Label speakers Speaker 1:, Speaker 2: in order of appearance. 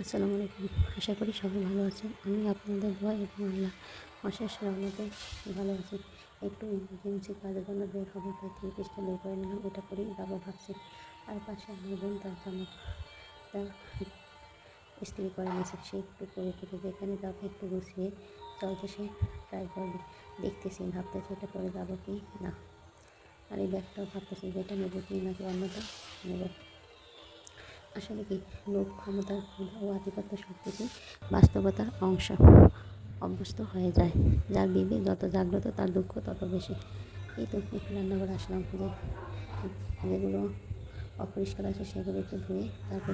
Speaker 1: আসসালামু আলাইকুম আশা করি সবাই ভালো আছেন। আমি আপনাদের দোয়া এবং আল্লাহ অশেষ রহমতে ভালো আছি একটু ইমার্জেন্সি কাজের জন্য বের হবে, তাই থ্রি পিসটা বের করে নিলাম। এটা করেই যাব ভাবছি, আর পাশে আমার বোন তার জামা তার স্ত্রী করে নিয়েছে। সে একটু করে করে যেখানে যাব একটু গুছিয়ে চলতে সে ট্রাই করবে। দেখতেছি, ভাবতেছি এটা করে যাব কি না। আর এই ব্যাগটাও ভাবতেছি যেটা নেব কি নাকি অন্যটা নেব। আসলে কি, লোক ক্ষমতার ও আধিপত্য সব বাস্তবতার অংশ অভ্যস্ত হয়ে যায়। যার বিবে যত জাগ্রত, তার দুঃখ তত বেশি। এই তো একটু রান্না করে আসলাম যে যেগুলো অপরিষ্কার আছে, সেগুলো একটু ধুয়ে তারপর